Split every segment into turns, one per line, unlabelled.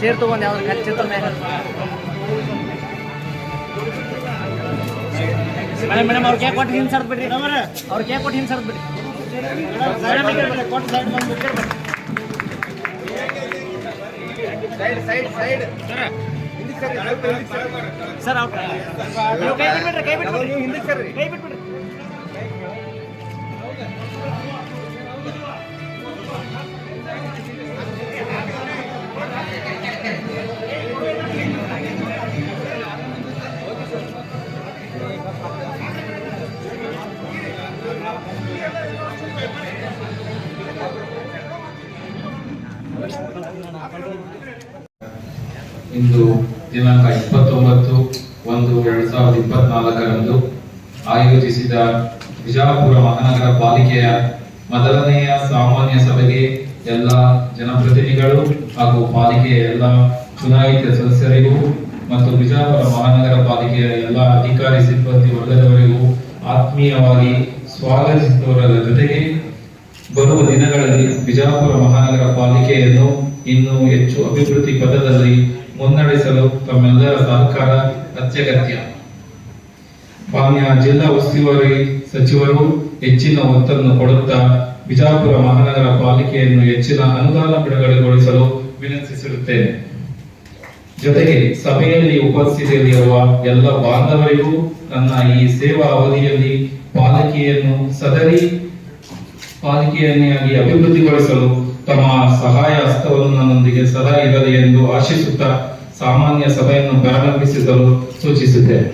Chair ತೊಗೊಂಡು ಯಾವ್ದು ಕಲ್ ಚಿತ್ರ ಮ್ಯಾಗ ಮೇಡಮ್ ಮೇಡಮ್ ಅವ್ರಿಗೆ ಕೊಟ್ಟು ಹಿಂದೆ ಸರ್ದ್ ಬಿಡ್ರಿ ಅವ್ರಿಗೆ ಕೊಟ್ಟು ಹಿಂದೆ ಸರ್ದ್ ಬಿಡ್ರಿ ಕೊಟ್ಟು ಸೈಡ್ ಬಂದು
ಸೈಡ್ ಸೈಡ್ ಸೈಡ್
ಸರ್. ಅವ್ರು ಕೈ ಬಿಟ್ಬಿಡ್ರಿ ಕೈ
ನೀವು ಹಿಂದಕ್ಕೆ ಸರ್
ಕೈ ಬಿಟ್ಬಿಡ್ರಿ
ಒಂದು, ಎರಡ್ ಸಾವಿರದ ಇಪ್ಪತ್ನಾಲ್ಕರಂದು ಆಯೋಜಿಸಿದ ಬಿಜಾಪುರ ಮಹಾನಗರ ಪಾಲಿಕೆಯ ಮೊದಲನೆಯ ಸಾಮಾನ್ಯ ಸಭೆಗೆ ಎಲ್ಲ ಜನಪ್ರತಿನಿಧಿಗಳು ಹಾಗೂ ಪಾಲಿಕೆಯ ಎಲ್ಲ ಚುನಾಯಿತ ಸದಸ್ಯರಿಗೂ ಮತ್ತು ಬಿಜಾಪುರ ಮಹಾನಗರ ಪಾಲಿಕೆಯ ಎಲ್ಲ ಅಧಿಕಾರಿ ಸಿಬ್ಬಂದಿ ವರ್ಗದವರಿಗೂ ಆತ್ಮೀಯವಾಗಿ ಸ್ವಾಗತಿಸಿದವರ ಜೊತೆಗೆ ಬರುವ ದಿನಗಳಲ್ಲಿ ಬಿಜಾಪುರ ಮಹಾನಗರ ಪಾಲಿಕೆಯನ್ನು ಇನ್ನೂ ಹೆಚ್ಚು ಅಭಿವೃದ್ಧಿ ಪಥದಲ್ಲಿ ಮುನ್ನಡೆಸಲು ತಮ್ಮೆಲ್ಲರ ಸಹಕಾರ ಅತ್ಯಗತ್ಯ. ಮಾನ್ಯ ಜಿಲ್ಲಾ ಉಸ್ತುವಾರಿ ಸಚಿವರು ಹೆಚ್ಚಿನ ಒತ್ತನ್ನು ಕೊಡುತ್ತಾ ಬಿಜಾಪುರ ಮಹಾನಗರ ಪಾಲಿಕೆಯನ್ನು ಹೆಚ್ಚಿನ ಅನುದಾನ ಬಿಡುಗಡೆಗೊಳಿಸಲು ವಿನಂತಿಸಿರುತ್ತೇನೆ. ಜೊತೆಗೆ ಸಭೆಯಲ್ಲಿ ಉಪಸ್ಥಿತಿಯಲ್ಲಿರುವ ಎಲ್ಲ ಬಾಂಧವರಿಗೂ ನನ್ನ ಈ ಸೇವಾ ಅವಧಿಯಲ್ಲಿ ಪಾಲಿಕೆಯನ್ನು ಸದರಿ ಪಾಲಿಕೆಯನ್ನಾಗಿ ಅಭಿವೃದ್ಧಿಗೊಳಿಸಲು ತಮ್ಮ ಸಹಾಯ ಹಸ್ತವನ್ನು ನನ್ನೊಂದಿಗೆ ಸದಾ ಇರಲಿ ಎಂದು ಆಶಿಸುತ್ತಾ ಸಾಮಾನ್ಯ ಸಭೆಯನ್ನು ಪ್ರಾರಂಭಿಸಿಸಲು ಸೂಚಿಸುತ್ತೇನೆ.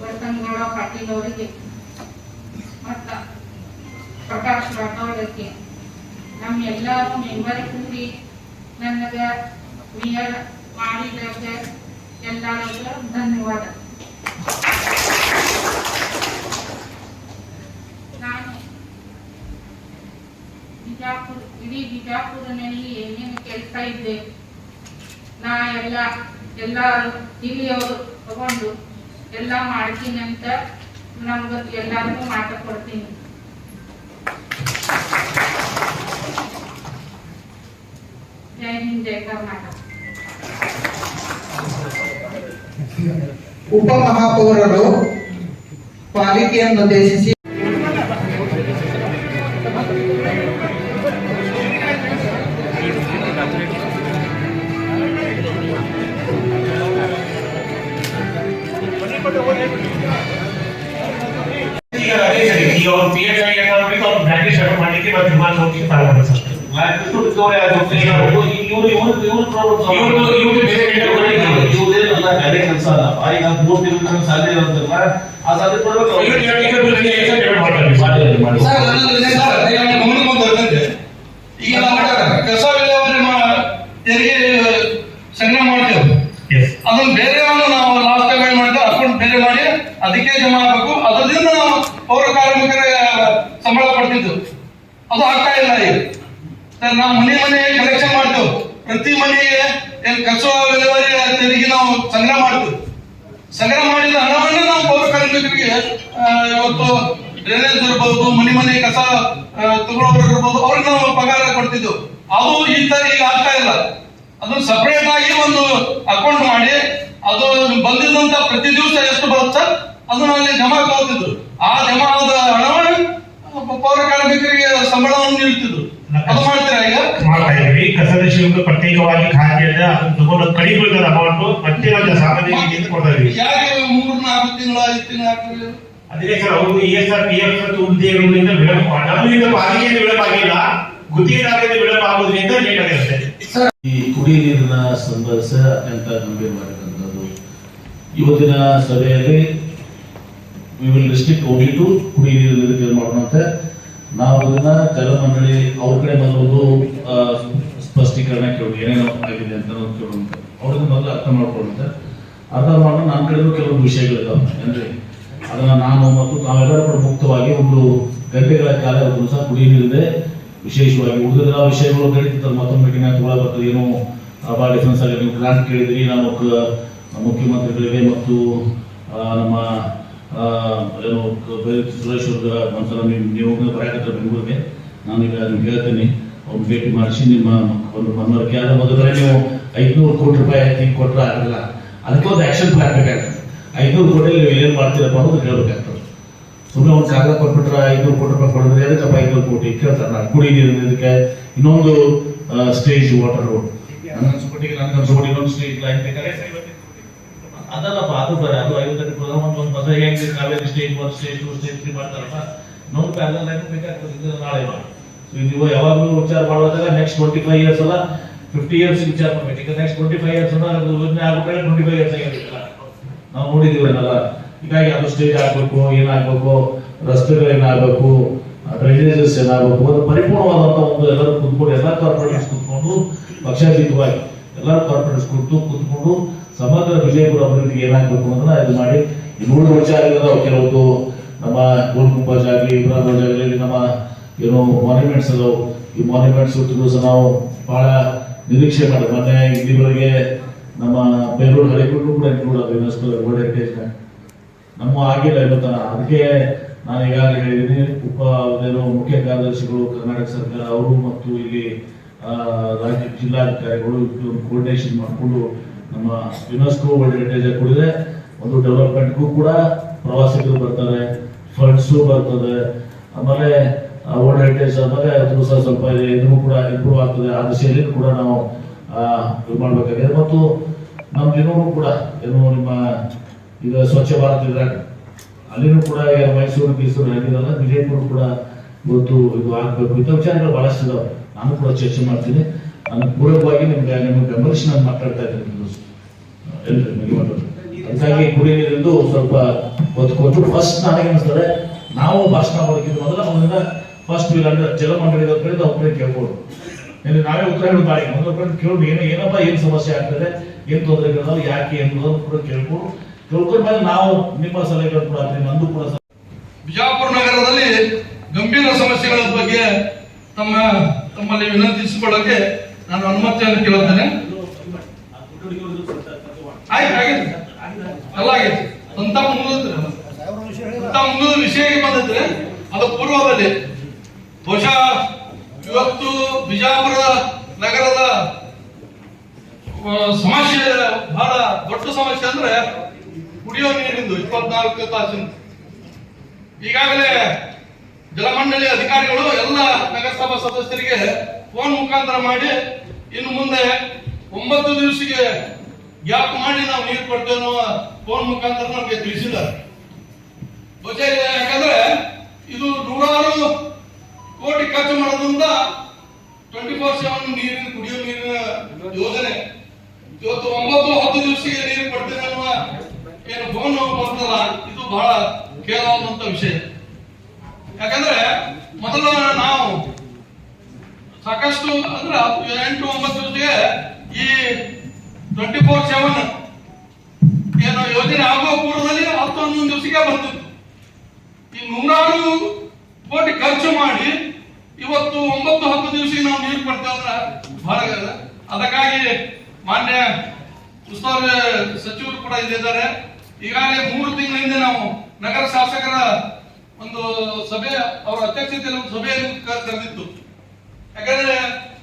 ವರ್ತನಗೌಡ ಪಾಟೀಲ್ ಅವರಿಗೆ ಪ್ರಕಾಶ್ ರಾಠೋಡಕ್ಕೆ ನಮ್ಮ ಎಲ್ಲರೂ ಮೆಂಬರ್ ಕೂಡಿ ನನಗೆ ಮೇಯರ್ ಮಾಡಿದಾಗ ಎಲ್ಲರಿಗೂ ಧನ್ಯವಾದ. ನಾನು ಬಿಜಾಪುರ, ಇಡೀ ಬಿಜಾಪುರನಲ್ಲಿ ಏನೇನು ಕೆಲಸ ಇದ್ದೆ ನಾ ಎಲ್ಲ ಎಲ್ಲ ಇಲ್ಲಿಯವರು ತಗೊಂಡು ಎಲ್ಲ ಮಾಡ್ತೀನಿ ಅಂತ ನಮ್ಗೆ ಎಲ್ಲರಿಗೂ ಮಾತ ಕೊಡ್ತೀನಿ ಜೈ ಹಿಂದ್ ಜೈ ಕರ್ನಾಟಕ
ಉಪಮಹಾಪೌರರು ಪಾಲಿಕೆಯನ್ನುದ್ದೇಶಿಸಿ
ಈಗ ಅದೇ ಸರಿ ಈಗ ಅವ್ರು ಪಿ ಎಚ್ ಆಗಿ ಏನಾಗಬೇಕು ಅವ್ರು ಬ್ರ್ಯಾಂಡಿಶ್ ಶರ್ಟ್ ಮಾಡ್ಲಿಕ್ಕೆ ಮತ್ತೆ ವಿಮಾನ ಹೋಗ್ಲಿಕ್ಕೆ ಪ್ರಾರಂಭ ಮಾಡ್ತಾರೆ ಇವ್ರು ಇವ್ರು ಬೇರೆ ಕಡೆ ಇವ್ರು ಈಗ ಬಿಲ್ ರಿಜಿಸ್ಟ್ರೇಷನ್ ಪೇಮೆಂಟ್ ಮಾಡ್ತಾರೆ
ಈಗ ನಾವು ಕಸ ವಿಲೇವಾರಿ ಮಾ- ತೆರಿಗೆ ಸಂಗ್ರಹ ಮಾಡ್ತೇವೆ
ಎಸ್
ಅದನ್ನ ಬೇರೆ ಒಂದು ನಾವು ಲಾಸ್ಟ್ ಟೈಮ್ ಮಾಡಿದ ಅಕೌಂಟ್ ಬೇರೆ ಮಾಡಿ ಅದಕ್ಕೆ ಜಮಾ ಆಗಬೇಕು ಅದರಿಂದ ನಾವು ಪೌರ ಕಾರ್ಮಿಕರ ಸಂಬಳ ಪಡ್ತಿದ್ದು ಅದು ಆಗ್ತಾ ಇಲ್ಲ ಈಗ ಸರ್ ನಾವು ಮನೆ ಮನೆ ಕಲೆಕ್ಷನ್ ಮಾಡ್ತೇವೆ ಪ್ರತಿ ಮನೆಗೆ ಕಸ ವಿಲೇವಾರಿ ತೆರಿಗೆ ನಾವು ಸಂಗ್ರಹ ಮಾಡ್ತೇವೆ ಸಂಗ್ರಹ ಮಾಡಿದ ಹಣವನ್ನು ನಾವು ಪೌರ ಕಾರ್ಮಿಕರಿಗೆ ಇವತ್ತು ಡ್ರೈನೇಜ್ ಇರ್ಬೋದು ಮನೆ ಮನೆ ಕಸ ತಗೊಳ್ಳೋರು ಇರ್ಬೋದು ಅವ್ರಿಗೆ ನಾವು ಪಗಾರ ಕೊಡ್ತಿದ್ದೆವು ಅದು ಇಂಥ ಈಗ ಆಗ್ತಾ ಇಲ್ಲ. ಅದನ್ನ ಸಪರೇಟ್ ಆಗಿ ಒಂದು ಅಕೌಂಟ್ ಮಾಡಿ ಅದು ಬಂದಿದ್ದಂತ ಪ್ರತಿ ದಿವಸ ಎಷ್ಟು ಬರುತ್ತೆ ಅದನ್ನ ಅಲ್ಲಿ ಜಮಾ ಕೊಡ್ತಿದ್ರು. ಆ ಜಮಾ ಆದ ಹಣವನ್ನು ಪೌರ ಕಾರ್ಮಿಕರಿಗೆ ಸಂಬಳವನ್ನು ನೀಡ್ತಿದ್ರು. ಅದು
ಇದ್ವಿ ಕಸದ ಶುಲ್ಕ ಪ್ರತ್ಯೇಕವಾಗಿ ಖಾತೆಯಿಂದ ಅದನ್ನ ತಗೊಂಡು ಕಡಿಬಿಡ್ತದ ಅಮೌಂಟ್ ಮತ್ತೆ ನಾವು ರೀತಿಯಿಂದ ಕೊಡ್ತಾ ಇದೀವಿ
ಯಾಕೆ ಮೂರು ನಾಲ್ಕು ತಿಂಗಳ ಐದು ತಿಂಗಳ ಹಾಕಿದ್ರೆ
ಅದೇ ಸರ್ ಅವರು E S R P F ಮತ್ತು ಇರುವುದರಿಂದ ವಿಳಂಬ ನಮ್ಮಿಂದ ಪಾಲಿಕೆಯಿಂದ ವಿಳಂಬ ಆಗಿಲ್ಲ ಗುತ್ತಿಗೆದಾರರಿಂದ ವಿಳಂಬ ಆಗುವುದರಿಂದ ಲೇಟ್ ಆಗಿರುತ್ತೆ.
ಈ ಕುಡಿ ನೀರಿನ ಸಂಬಂಧ ಅತ್ಯಂತ ಗಂಭೀರ ಮಾಡಿದಂಥದ್ದು. ಇವತ್ತಿನ ಸಭೆಯಲ್ಲಿ we will restrict only to ಕುಡಿ ನೀರು ಮಾಡುವಂತೆ ನಾವು ಅದನ್ನ ಜಲಮಂಡಳಿ ಅವ್ರ ಕಡೆ ಬಂದೊಂದು ಸ್ಪಷ್ಟೀಕರಣ ಕೇಳೋದು ಏನೇನೋ ಆಗಿದೆ ಅಂತ ಕೇಳುವಂತೆ ಅವ್ರಿಗೆ ಮೊದಲು ಅರ್ಥ ಮಾಡ್ಕೊಳ್ಳುತ್ತೆ ಅರ್ಥ ಮಾಡೋ ನನ್ನ ಕಡೆಗೂ ಕೆಲವೊಂದು ವಿಷಯಗಳಿದ್ದಾವೆ ಏನ್ರಿ? ಅದನ್ನ ನಾನು ಮತ್ತು ತಾವೆಲ್ಲರೂ ಕೂಡ ಮುಕ್ತವಾಗಿ ಒಂದು ಗಂಟೆಗಳ ಕಾಲ ಒಂದು ಸಹ ಕುಡಿಯಲಿಲ್ಲದೆ ವಿಶೇಷವಾಗಿ ಉಳಿದೆಲ್ಲ ವಿಷಯಗಳು ನಡೀತಿರ್ತಾರೆ ಮತ್ತೊಮ್ಮೆ ಅಂತ ಬರ್ತದೆ. ಏನೋ ಭಾಳ ಡಿಫ್ರೆನ್ಸ್ ಆಗಿ ನೀವು ಗ್ರಾಂಟ್ ಕೇಳಿದ್ರಿ ಕ- ಮುಖ್ಯಮಂತ್ರಿಗಳಿಗೆ ಮತ್ತು ನಮ್ಮ ಏನು ಸುರೇಶ್ ಅವ್ರಿಗೆ ಒಂದ್ಸಲ ನೀವು ಬರೆಯಕತ್ತಾರೆ ಬೆಂಗಳೂರಿಗೆ. ನಾನೀಗ ನಿಮ್ಗೆ ಹೇಳ್ತೀನಿ. ಅವ್ರು ಭೇಟಿ ಮಾಡಿಸಿ ನಿಮ್ಮ ಒಂದು ಮನವರಿಕೆ ಆದ ಮೊದಲೇ ನೀವು ಐದುನೂರು ಕೋಟಿ ರೂಪಾಯಿ ಹಿಂಗೆ ಕೊಟ್ಟರೆ ಆಗಲ್ಲ. ಅದಕ್ಕೆ ಒಂದು ಆಕ್ಷನ್ ಪ್ಲಾನ್ ಬೇಕಾಗ್ತದೆ. ಐದುನೂರು ಕೋಟಿ ನೀವು ಏನೇನು ಮಾಡ್ತೀರಪ್ಪ ಅನ್ನೋದು ಹೇಳ್ಬೇಕಾಗ್ತದೆ. ಸುಮ್ಮನೆ ಒಂದು ಕಾಗದ ಕೊಟ್ಬಿಟ್ರೆ ಐನೂರು ಕೋಟಿ ರೂಪಾಯಿ ಕೊಡಿದ್ರೆ, ಅದಕ್ಕಪ್ಪ ಐನೂರು ಕೋಟಿ ಕೇಳ್ತಾರೆ. ನಾನು ಕುಡಿ ನೀರು ಇದಕ್ಕೆ. ಇನ್ನೊಂದು ಸ್ಟೇಜ್ ವಾಟರ್ ರೋಡ್ ನನ್ನ ಅನ್ಸ್ಕೊಟ್ಟಿಗೆ ಇನ್ನೊಂದು ಸ್ಟೇಜ್ ಲೈನ್ ಬೇಕಾದ್ರೆ ಅದಲ್ಲಪ್ಪ, ಅದು ಬರ, ಅದು ಐವತ್ತಕ್ಕೆ ಪ್ರೋಗ್ರಾಮ್ ಒಂದು ಮದುವೆ ಹೆಂಗೆ Kaveri stage one stage two stage three ಮಾಡ್ತಾರಲ್ಲ ನೋಡಿ ಪ್ಯಾರಲ್ ಲೈನ್ ಬೇಕಾಗ್ತದೆ. ನಾಳೆ ಸೊ ನೀವು ಯಾವಾಗಲೂ ವಿಚಾರ ಮಾಡುವಾಗ ನೆಕ್ಸ್ಟ್ ಟ್ವೆಂಟಿ ಫೈವ್ ಇಯರ್ಸ್ ಅಲ್ಲ ಫಿಫ್ಟಿ ಇಯರ್ಸ್ ವಿಚಾರ ಮಾಡ್ಬೇಕು. ಈಗ ನೆಕ್ಸ್ಟ್ ಟ್ವೆಂಟಿ ಫೈವ್ ಇಯರ್ಸ್ ಅದು ಯೋಜನೆ ಆಗ್ಬಿಟ್ರೆ ಟ್ವೆಂಟಿ ಫೈವ್ ಇಯರ್ಸ್ ಆಗಿರಲಿಲ್ಲ ನಾವು ನೋಡಿದೀವಿ ಅದನ್ನೆಲ್ಲ ಹೀಗಾಗಿ ಅದು ಸ್ಟೇಜ್ ಆಗ್ಬೇಕು, ಏನಾಗಬೇಕು, ರಸ್ತೆಗಳು ಏನಾಗಬೇಕು ಡ್ರೈನೇಜಸ್ ಏನಾಗಬೇಕು ಅದು ಪರಿಪೂರ್ಣವಾದಂತ ಒಂದು ಎಲ್ಲರೂ ಕುತ್ಕೊಂಡು, ಎಲ್ಲ ಕಾರ್ಪೊರೇಟ್ಸ್ ಕುತ್ಕೊಂಡು, ಪಕ್ಷಾತೀತವಾಗಿ ಎಲ್ಲರೂ ಕಾರ್ಪೊರೇಟ್ಸ್ ಕೂತು ಕುತ್ಕೊಂಡು, ಸಮಗ್ರ ವಿಜಯಪುರ ಅಭಿವೃದ್ಧಿಗೆ ಏನಾಗಬೇಕು ಅಂದ್ರೆ ಇದು ಮಾಡಿ. ಮೂರು ವರ್ಷ ಆಗಿರೋದು ಕೆಲವೊಂದು ನಮ್ಮ ಗೋಲ್ ಗುಂಬಾಜ್ ಆಗಲಿ ಇಬ್ರಾಹಿಂ ಆಗಲಿ ನಮ್ಮ ಏನೋ ಮಾನ್ಯುಮೆಂಟ್ಸ್ ಅದಾವು ಈ ಮಾನ್ಯುಮೆಂಟ್ಸ್ ಸಹ ನಾವು ಬಹಳ ನಿರೀಕ್ಷೆ ಮಾಡಿ ಮೊನ್ನೆ ಇಲ್ಲಿವರೆಗೆ ನಮ್ಮ ಬೇಲೂರು ಹರಿಕೊಂಡು ಕೂಡ ಇನ್ಕ್ಲೂಡ್ ಯುನೆಸ್ಕೋ ವರ್ಲ್ಡ್ ಹೆರಿಟೇಜ್ ನಮ್ಮ ಆಗಿಲ್ಲ ಇವತ್ತ ಅದಕ್ಕೆ ನಾನು ಈಗಾಗಲೇ ಹೇಳಿದ್ದೀನಿ, ಉಪ, ಏನು ಮುಖ್ಯ ಕಾರ್ಯದರ್ಶಿಗಳು, ಕರ್ನಾಟಕ ಸರ್ಕಾರ, ಅವರು ಮತ್ತು ಇಲ್ಲಿ ರಾಜ್ಯ ಜಿಲ್ಲಾಧಿಕಾರಿಗಳು ಒಂದು ಕೋರ್ಡಿನೇಷನ್ ಮಾಡಿಕೊಂಡು ನಮ್ಮ ಯುನೆಸ್ಕೋ ವರ್ಲ್ಡ್ ಹೆರಿಟೇಜ್ ಕೂಡಿದೆ. ಒಂದು ಡೆವಲಪ್ಮೆಂಟ್ಗೂ ಕೂಡ ಪ್ರವಾಸಿಗರು ಬರ್ತಾರೆ ಫಂಡ್ಸು ಬರ್ತದೆ. ಆಮೇಲೆ ವರ್ಲ್ಡ್ ಆದಾಗ ಅದು ಸಹ ಸ್ವಲ್ಪ ಇದನ್ನು ಕೂಡ ಇಂಪ್ರೂವ್ ಆಗ್ತದೆ. ಆ ದಿಶೆಯಲ್ಲಿ ಕೂಡ ನಾವು ಇದು ಮಾಡಬೇಕಾಗಿದೆ. ಮತ್ತು ನಮ್ಮ ಜನರು ಕೂಡ, ಏನು ನಿಮ್ಮ ಈಗ ಸ್ವಚ್ಛ ಭಾರತ ಇದ್ರಾಗ, ಅಲ್ಲಿನೂ ಕೂಡ ಮೈಸೂರು ಮೈಸೂರು ಹೇಳಿದಲ್ಲ ವಿಜಯಪುರ ಕೂಡ ಇವತ್ತು ಇದು ಆಗ್ಬೇಕು. ಇಂಥ ವಿಚಾರಗಳು ಬಹಳಷ್ಟು ಇದಾವೆ. ನಾನು ಕೂಡ ಚರ್ಚೆ ಮಾಡ್ತೀನಿ. ನಾನು ಪೂರಕವಾಗಿ ನಿಮ್ಗೆ, ನಿಮ್ಮ ಗಮನಿಸಿ ನಾನು ಮಾತಾಡ್ತಾ ಇದ್ದೀನಿ. ಅದಕ್ಕಾಗಿ ಗುರಿ ನೀರಿಂದು ಸ್ವಲ್ಪ ಒತ್ತು ಕೊಟ್ಟು ಫಸ್ಟ್ ನನಗೆ ಅನಿಸ್ತದೆ ನಾವು ಭಾಷಣ ಮಾಡೋದಕ್ಕಿಂತ ಮೊದಲ ಅವನಿಂದ ಫಸ್ಟ್ ಇಲ್ಲಾಂದ್ರೆ ಜಲಮಂಡಳಿ ಕಡೆ ಅವ್ರ ಕೇಳ್ಬೋದು. ಇಲ್ಲಿ ನಾವೇ ಉತ್ತರ ಹೇಳ್ಬಾರಿ ಮೊದಲು ಕೇಳೋದು ಏನು, ಏನಪ್ಪ, ಏನು ಸಮಸ್ಯೆ ಆಗ್ತದೆ, ಏನು ತೊಂದರೆಗಳು ಯಾಕೆ ಎಂಬುದನ್ನು ಕೂಡ ಕೇಳ್ಕೊಂಡು ಕೇಳ್ಕೊಂಡ ಮೇಲೆ ನಾವು ನಿಮ್ಮ ಸಲಹೆಗಳು ಕೂಡ ನಂದು ಕೂಡ
ಬಿಜಾಪುರ ನಗರದಲ್ಲಿ ಗಂಭೀರ ಸಮಸ್ಯೆಗಳ ಬಗ್ಗೆ ತಮ್ಮ, ತಮ್ಮಲ್ಲಿ ವಿನಂತಿಸಿಕೊಳ್ಳಕ್ಕೆ ನಾನು ಅನುಮತಿಯನ್ನು ಕೇಳುತ್ತೇನೆ. ಎಲ್ಲ ಆಗೈತೆ ಅಂತ ಮುಂದಿದ್ರೆ ಅಂತ ಮುಂದಿನ ವಿಷಯಕ್ಕೆ ಬಂದಿದ್ರೆ ಅದು ಪೂರ್ವದಲ್ಲಿ ಬಹುಶಃ ಇವತ್ತು ಬಿಜಾಪುರ ನಗರದ ಸಮಸ್ಯೆ ಬಹಳ ದೊಡ್ಡ ಸಮಸ್ಯೆ ಅಂದ್ರೆ ಕುಡಿಯೋ ನೀರಿಂದು ಇಪ್ಪತ್ನಾಲ್ಕು ತಾಸಿನ. ಈಗಾಗಲೇ ಜಲಮಂಡಳಿ ಅಧಿಕಾರಿಗಳು ಎಲ್ಲ ನಗರಸಭಾ ಸದಸ್ಯರಿಗೆ ಫೋನ್ ಮುಖಾಂತರ ಮಾಡಿ ಇನ್ನು ಮುಂದೆ ಒಂಬತ್ತು ದಿವಸಕ್ಕೆ ಗ್ಯಾಪ್ ಮಾಡಿ ನಾವು ನೀರು ಕೊಡ್ತೇವೆ ಅನ್ನೋ ಫೋನ್ ಮುಖಾಂತರ ನಮಗೆ ತಿಳಿಸಿದ್ದಾರೆ. ಯಾಕಂದ್ರೆ ಇದು ನೂರಾರು ಕೋಟಿ ಖರ್ಚು ಮಾಡೋದ್ರಿಂದ ಟ್ವೆಂಟಿ ಫೋರ್ ಸೆವೆನ್ ನೀರಿನ, ಕುಡಿಯೋ ನೀರಿನ ಯೋಜನೆ. ಇವತ್ತು ಒಂಬತ್ತು, ಹತ್ತು ದಿವಸಕ್ಕೆ ನೀರು ಅನ್ನುವ ಏನು ಫೋನ್ ಬರ್ತಲ್ಲ ಇದು ಬಹಳ ಕೇಳುವಂತ ವಿಷಯ. ಯಾಕಂದ್ರೆ ಮೊದಲ ನಾವು ಸಾಕಷ್ಟು ಅಂದ್ರೆ ಎಂಟು, ಒಂಬತ್ತು ದಿವಸಕ್ಕೆ ಈ ಟ್ವೆಂಟಿ ಫೋರ್ ಸೆವೆನ್ ಏನು ಯೋಜನೆ ಆಗುವ ಪೂರ್ವದಲ್ಲಿ ಹತ್ತು ಹನ್ನೊಂದು ದಿವಸಕ್ಕೆ ಬಂತು. ಈ ನೂರಾರು ಕೋಟಿ ಖರ್ಚು ಮಾಡಿ ಇವತ್ತು ಒಂಬತ್ತು ಹತ್ತು ದಿವಸ ನಾವು ನೀರು ಕೊಡ್ತೇವೆ ಅಂದ್ರೆ ಬಹಳ. ಅದಕ್ಕಾಗಿ ಮಾನ್ಯ ಉಸ್ತುವಾರಿ ಸಚಿವರು ಕೂಡ ಇಲ್ಲಿದ್ದಾರೆ ಈಗಾಗಲೇ ಮೂರು ತಿಂಗಳ ಹಿಂದೆ ನಾವು ನಗರ ಶಾಸಕರ ಒಂದು ಸಭೆ, ಅವರ ಅಧ್ಯಕ್ಷತೆಯಲ್ಲಿ ಒಂದು ಸಭೆಯನ್ನು ಕರೆದಿತ್ತು ಯಾಕಂದ್ರೆ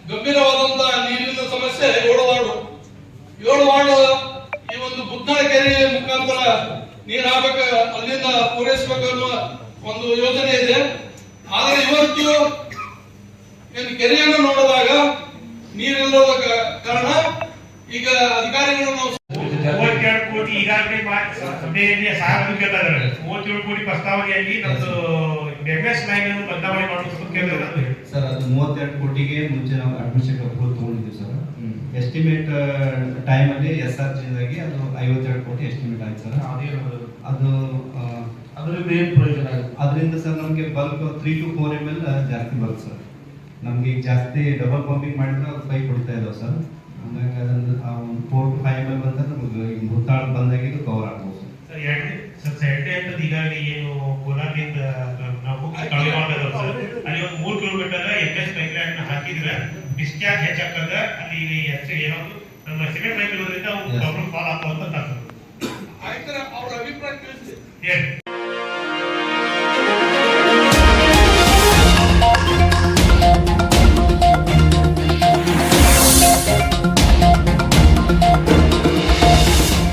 ಗಂಭೀರವಾದಂತ ನೀರಿನ ಸಮಸ್ಯೆ ಏಳು ವಾರ್ಡು. ಏಳು ವಾರ್ಡು ಈ ಒಂದು ಬುದ್ಧನ ಕೆರೆ ಮುಖಾಂತರ ನೀರು ಹಾಕಬೇಕು, ಅಲ್ಲಿಂದ ಪೂರೈಸಬೇಕು ಅನ್ನುವ ಒಂದು ಯೋಜನೆ ಇದೆ. ಆದರೆ ಇವತ್ತು ಏನು ಕೆರೆಯನ್ನು ನೋಡಿದಾಗ ನೀರಿಲ್ಲದ ಕಾರಣ ಈಗ ಅಧಿಕಾರಿಗಳು ನಾವು
ಮೂವತ್ತೆರಡು ಕೋಟಿ ಈಗಾಗಲೇ ಸಭೆಯಲ್ಲಿ ಸಾರ್ವಜನಿಕರು ಮೂವತ್ತೇಳು ಕೋಟಿ ಪ್ರಸ್ತಾವನೆಯಲ್ಲಿ ನಮ್ದು ಎಸ್ ಲೈನ್ ಅನ್ನು ಬದಲಾವಣೆ ಮಾಡುವ ಕೇಂದ್ರ
ಸರ್ ಅದು ಮೂವತ್ತೆರಡು ಕೋಟಿಗೆ ಮುಂಚೆ ನಾವು ಅಡ್ಮಿಷನ್ ಅಪ್ರೂವಲ್ ತಗೊಂಡಿದ್ದೀವಿ ಸರ್. ಎಸ್ಟಿಮೇಟ್ ಟೈಮ್ ಅಲ್ಲಿ ಎಸ್ ಆರ್ ಜಿದಾಗಿ ಅದು ಐವತ್ತೆರಡು ಕೋಟಿ ಎಸ್ಟಿಮೇಟ್ ಆಯ್ತು ಸರ್. ಅದು ಅದ್ರ
ಅದರಿಂದ ಏನು ಪ್ರಯೋಜನ ಆಗುತ್ತೆ
ಅದರಿಂದ ಸರ್ ನಮಗೆ bulk three to four M L ಜಾಸ್ತಿ ಬರುತ್ತೆ ಸರ್. ನಮ್ಗೆ ಈಗ ಜಾಸ್ತಿ ಡಬಲ್ ಪಂಪಿಂಗ್ ಮಾಡಿದ್ರೆ ಅದು ಪೈಪ್ ಹೊಡಿತಾ ಇದಾವೆ ಸರ್ ಹಂಗಾಗಿ ಅದೊಂದು ಆ ಒಂದು four to five M L ಬಂದ್ರೆ ನಮಗೆ ಈಗ ಹುತ್ತಾಳ ಬಂದಾಗಿದ್ದು ಕವರ್ ಆಗ್ಬೋದು ಸರ್
ಸರ್ ಎರಡನೇ ಸರ್ ಎರಡನೇ ಹಂತದ ಈಗಾಗಲೇ ಏನು ಕೋಲಾರದಿಂದ ನಾವು ಕಳವೆ ಮಾಡೋದು ಸರ್ ಅಲ್ಲಿ ಒಂದು ಮೂರು kilometre N S pipeline ಹಾಕಿದ್ರೆ ಡಿಸ್ಚಾರ್ಜ್ ಹೆಚ್ಚಾಗ್ತದೆ. ಅಲ್ಲಿ ಎಚ್ ಏನಾದ್ರು ನಮ್ಮ ಸಿಮೆಂಟ್ ಪೈಪ್ ಇರೋದ್ರಿಂದ ಅವು ಪ್ರಾಬ್ಲಮ್ ಸಾಲ್ವ್ ಆಗ್ತಾವ ಅಂತ
ಆಯ್ತು ಅವ್ರ ಅಭಿಪ್ರಾಯ ತಿಳಿಸಿ.